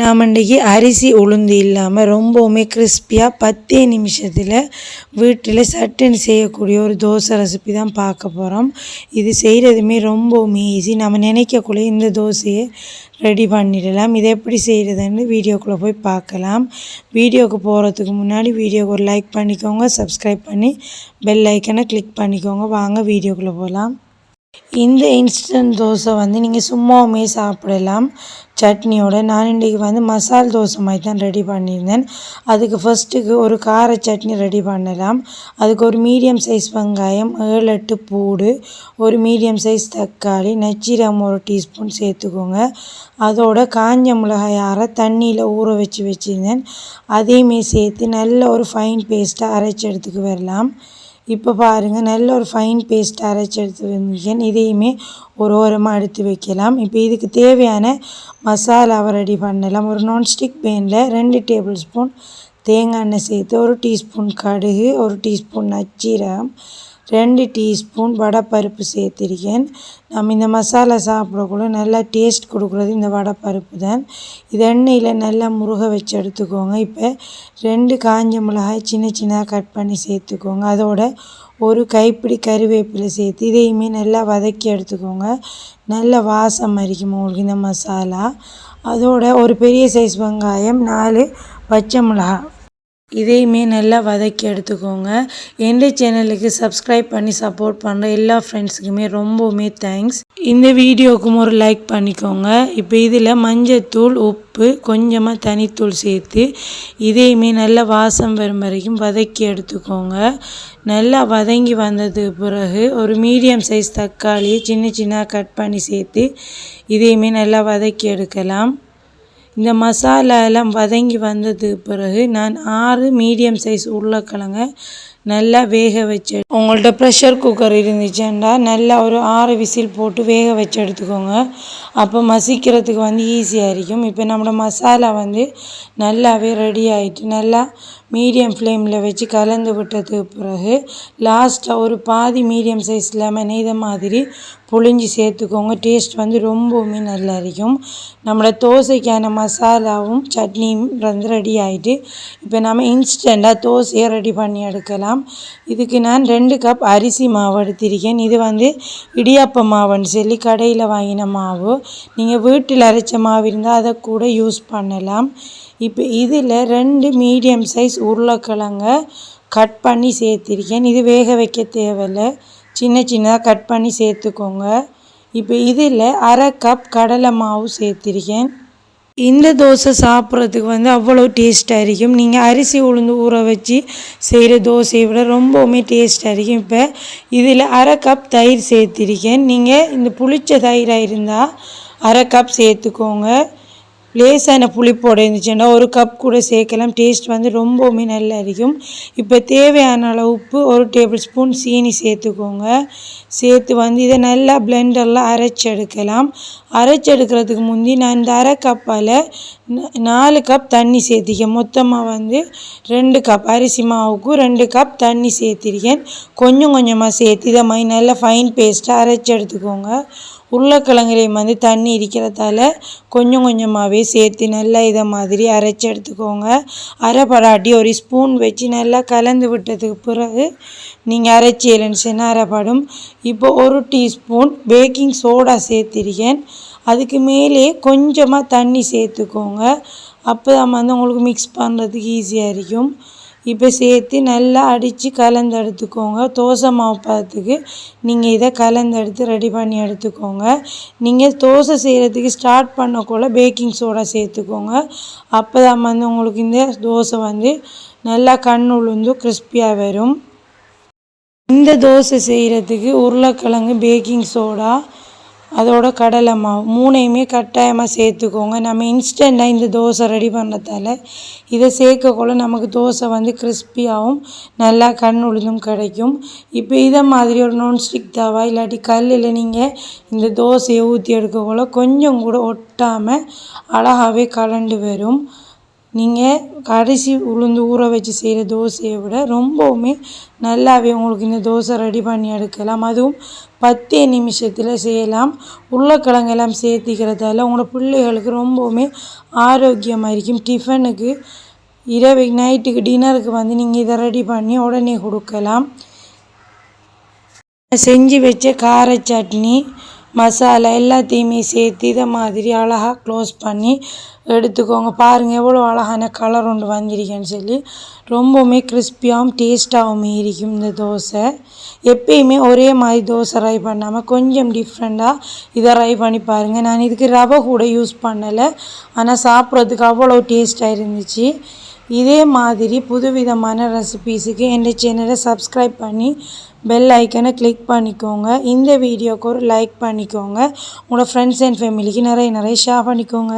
நாம் இன்றைக்கி அரிசி உளுந்து இல்லாமல் ரொம்பவுமே கிறிஸ்பியாக பத்தே நிமிஷத்தில் வீட்டில் சட்டுன்னு செய்யக்கூடிய ஒரு தோசை ரெசிபி தான் பார்க்க போகிறோம் இது செய்கிறதுமே ரொம்பவுமே ஈஸி நம்ம நினைக்கக்குள்ளே இந்த தோசையை ரெடி பண்ணிடலாம். இதை எப்படி செய்கிறதுன்னு வீடியோக்குள்ளே போய் பார்க்கலாம். வீடியோவுக்கு போகிறதுக்கு முன்னாடி வீடியோக்கு ஒரு லைக் பண்ணிக்கோங்க. சப்ஸ்கிரைப் பண்ணி பெல் ஐக்கனை கிளிக் பண்ணிக்கோங்க. வாங்க வீடியோக்குள்ளே போகலாம் இந்த இன்ஸ்டன்ட் தோசை வந்து நீங்கள் சும்மாவுமே சாப்பிடலாம். சட்னியோட நான் இன்றைக்கி வந்து மசால் தோசை மாதிரி தான் ரெடி பண்ணியிருந்தேன். அதுக்கு ஃபஸ்ட்டுக்கு ஒரு கார சட்னி ரெடி பண்ணலாம். அதுக்கு ஒரு மீடியம் சைஸ் வெங்காயம் ஏழு எட்டு பூடு ஒரு மீடியம் சைஸ் தக்காளி நச்சீரம் ஒரு டீஸ்பூன் சேர்த்துக்கோங்க. அதோட காஞ்ச மிளகாய் அரை தண்ணியில் ஊற வச்சு வச்சுருந்தேன். அதையுமே சேர்த்து நல்ல ஒரு ஃபைன் பேஸ்ட்டாக அரைச்சி எடுத்துக்கு வரலாம். இப்போ பாருங்கள் நல்ல ஒரு ஃபைன் பேஸ்ட் அரைச்சி எடுத்து வந்திருக்கேன். இதையுமே ஒரு ஓரமாக எடுத்து வைக்கலாம். இப்போ இதுக்கு தேவையான மசாலாவை ரெடி பண்ணலாம். ஒரு நான்ஸ்டிக் பேனில் ரெண்டு டேபிள் ஸ்பூன் தேங்காய் எண்ணெய் சேர்த்து ஒரு டீஸ்பூன் கடுகு ஒரு டீஸ்பூன் நச்சீரகம் ரெண்டு டீஸ்பூன் வடைப்பருப்பு சேர்த்திருக்கேன். நம்ம இந்த மசாலா சாப்பிடக்குள்ள நல்லா டேஸ்ட் கொடுக்குறது இந்த வடைப்பருப்பு தான். இது எண்ணெயில் நல்லா முருக வச்சு எடுத்துக்கோங்க. இப்போ ரெண்டு காஞ்ச மிளகாய் சின்ன சின்னதாக கட் பண்ணி சேர்த்துக்கோங்க. அதோட ஒரு கைப்பிடி கருவேப்பிலை சேர்த்து இதையுமே நல்லா வதக்கி எடுத்துக்கோங்க. நல்ல வாசம் அரிக்கும் உங்களுக்கு இந்த மசாலா. அதோட ஒரு பெரிய சைஸ் வெங்காயம் நாலு பச்சை மிளகாய். இதையுமே நல்லா வதக்கி எடுத்துக்கோங்க. எந்த சேனலுக்கு சப்ஸ்கிரைப் பண்ணி சப்போர்ட் பண்ணுற எல்லா ஃப்ரெண்ட்ஸுக்குமே ரொம்பவுமே தேங்க்ஸ் இந்த வீடியோக்கும் ஒரு லைக் பண்ணிக்கோங்க. இப்போ இதில் மஞ்சத்தூள் உப்பு கொஞ்சமாக தனித்தூள் சேர்த்து இதையுமே நல்லா வாசம் வரும் வரைக்கும் வதக்கி எடுத்துக்கோங்க. நல்லா வதங்கி வந்தது பிறகு ஒரு மீடியம் சைஸ் தக்காளியை சின்ன சின்ன கட் பண்ணி சேர்த்து இதையுமே நல்லா வதக்கி எடுக்கலாம். இந்த மசாலா எல்லாம் வதங்கி வந்தது பிறகு நான் ஆறு மீடியம் சைஸ் உருளைக்கிழங்க நல்லா வேக வச்சு உங்கள்ட்ட ப்ரெஷர் குக்கர் இருந்துச்சுன்னா நல்லா ஒரு ஆறு விசில் போட்டு வேக வச்சு எடுத்துக்கோங்க. அப்போ மசிக்கிறதுக்கு வந்து ஈஸியாக இருக்கும். இப்போ நம்மளோட மசாலா வந்து நல்லாவே ரெடி ஆகிட்டு நல்லா மீடியம் ஃப்ளேமில் வச்சு கலந்து விட்டதுக்கு பிறகு லாஸ்ட்டாக ஒரு பாதி மீடியம் சைஸ் லெமன் இதை மாதிரி புழிஞ்சி சேர்த்துக்கோங்க. டேஸ்ட் வந்து ரொம்பவுமே நல்லா இருக்கும். நம்மளோட தோசைக்கான மசாலாவும் சட்னியும் வந்து ரெடி ஆகிட்டு இப்போ நம்ம இன்ஸ்டண்ட்டாக தோசையை ரெடி பண்ணி எடுக்கலாம். இதுக்கு நான் ரெண்டு கப் அரிசி மாவு எடுத்திருக்கேன். இது வந்து இடியாப்ப மாவுன்னு சொல்லி கடையில் வாங்கின மாவு. நீங்கள் வீட்டில் அரைச்ச மாவு இருந்தால் அதை கூட யூஸ் பண்ணலாம். இப்போ இதில் ரெண்டு மீடியம் சைஸ் உருளைக்கிழங்க கட் பண்ணி சேர்த்திருக்கேன். இது வேக வைக்க தேவையில்லை. சின்ன சின்னதாக கட் பண்ணி சேர்த்துக்கோங்க. இப்போ இதில் அரை கப் கடலை மாவு சேர்த்திருக்கேன். இந்த தோசை சாப்பிட்றதுக்கு வந்து அவ்வளோ டேஸ்ட்டாக இருக்கும். நீங்கள் அரிசி உளுந்து ஊற வச்சு செய்கிற தோசையை விட ரொம்பவுமே டேஸ்ட்டாக இருக்கும். இப்போ இதில் அரை கப் தயிர் சேர்த்துருக்கேன். நீங்கள் இந்த புளிச்ச தயிராக இருந்தால் அரை கப் சேர்த்துக்கோங்க. லேசான புளிப்போட இருந்துச்சுன்னா ஒரு கப் கூட சேர்க்கலாம். டேஸ்ட் வந்து ரொம்பவுமே நல்லா இருக்கும். இப்போ தேவையான அளவு உப்பு ஒரு டேபிள் ஸ்பூன் சீனி சேர்த்துக்கோங்க. சேர்த்து வந்து இதை நல்லா பிளெண்டரில் அரைச்செடுக்கலாம் அரைச்செடுக்கிறதுக்கு அரைச்சி எடுக்கிறதுக்கு முந்தி நான் இந்த அரைக்கப்பால் நாலு கப் தண்ணி சேர்த்திக்கேன் மொத்தமாக வந்து ரெண்டு கப் அரிசி மாவுக்கு ரெண்டு கப் தண்ணி சேர்த்திருக்கேன். கொஞ்சம் கொஞ்சமாக சேர்த்து இதை மாதிரி நல்லா ஃபைன் பேஸ்ட்டாக அரைச்சி எடுத்துக்கோங்க. உருளைக்கிழங்குலையும் வந்து தண்ணி இருக்கிறதால கொஞ்சம் கொஞ்சமாகவே சேர்த்து நல்லா இதை மாதிரி அரைச்சி எடுத்துக்கோங்க. அரைப்படாட்டி ஒரு ஸ்பூன் வச்சு நல்லா கலந்து விட்டதுக்கு பிறகு நீங்கள் அரைச்சி இல்லைன்னு அரைப்படும். இப்போ ஒரு டீஸ்பூன் பேக்கிங் சோடா சேர்த்திருக்கேன். அதுக்கு மேலே கொஞ்சமாக தண்ணி சேர்த்துக்கோங்க. அப்போ தான் வந்து உங்களுக்கு மிக்ஸ் பண்ணுறதுக்கு ஈஸியாக இருக்கும். இப்போ சேர்த்து நல்லா அடித்து கலந்து எடுத்துக்கோங்க தோசை மாவு பார்த்துக்கு நீங்கள் இதை கலந்து எடுத்து ரெடி பண்ணி எடுத்துக்கோங்க. நீங்கள் தோசை செய்கிறதுக்கு ஸ்டார்ட் பண்ணக்குள்ள பேக்கிங் சோடா சேர்த்துக்கோங்க. அப்போ தான் வந்து உங்களுக்கு இந்த தோசை வந்து நல்லா கண் உளுந்து கிறிஸ்பியாக வரும். இந்த தோசை செய்கிறதுக்கு உருளைக்கிழங்கு பேக்கிங் சோடா அதோட கடலை மாவு மூணையுமே கட்டாயமாக சேர்த்துக்கோங்க. நம்ம இன்ஸ்டண்ட்டாக இந்த தோசை ரெடி பண்ணுறதால இதை சேர்க்கக்குள்ள நமக்கு தோசை வந்து கிறிஸ்பியாகவும் நல்லா கண் உளுந்தும் கிடைக்கும். இப்போ இதை மாதிரி ஒரு நான்ஸ்டிக் தவா இல்லாட்டி கல்லில் நீங்கள் இந்த தோசையை ஊற்றி எடுக்கக்குள்ள கொஞ்சம் கூட ஒட்டாமல் அழகாகவே கலண்டு வரும். நீங்கள் கடைசி உளுந்து ஊற வச்சு செய்கிற தோசையை விட ரொம்பவுமே நல்லாவே உங்களுக்கு இந்த தோசை ரெடி பண்ணி எடுக்கலாம். அதுவும் பத்தே நிமிஷத்தில் செய்யலாம். உருளைக்கிழங்கெல்லாம் சேர்த்திக்கிறதால உங்களோட பிள்ளைகளுக்கு ரொம்பவுமே ஆரோக்கியமாக இருக்கும். டிஃபனுக்கு இரவு நைட்டுக்கு டின்னருக்கு வந்து நீங்கள் இதை ரெடி பண்ணி உடனே கொடுக்கலாம். செஞ்சு வச்ச கார சட்னி மசாலா எல்லாத்தையுமே சேர்த்து இதை மாதிரி அழகாக க்ளோஸ் பண்ணி எடுத்துக்கோங்க. பாருங்கள் எவ்வளோ அழகான கலர் ஒன்று வந்திருக்கேன்னு சொல்லி ரொம்பவுமே கிறிஸ்பியாகவும் டேஸ்ட்டாகவும் இருக்கும் இந்த தோசை. எப்பயுமே ஒரே மாதிரி தோசை ரை பண்ணாமல் கொஞ்சம் டிஃப்ரெண்ட்டாக இதை ரை பண்ணி பாருங்கள் நான் இதுக்கு ரவை கூட யூஸ் பண்ணலை. ஆனால் சாப்பிட்றதுக்கு அவ்வளோ டேஸ்ட்டாக இருந்துச்சு. இதே மாதிரி புதுவிதமான ரெசிபீஸுக்கு என் சேனலை சப்ஸ்கிரைப் பண்ணி பெல் ஐக்கனை கிளிக் பண்ணிக்கோங்க. இந்த வீடியோக்கு ஒரு லைக் பண்ணிக்கோங்க. உங்களோட ஃப்ரெண்ட்ஸ் அண்ட் ஃபேமிலிக்கு நிறைய நிறைய ஷேர் பண்ணிக்கோங்க.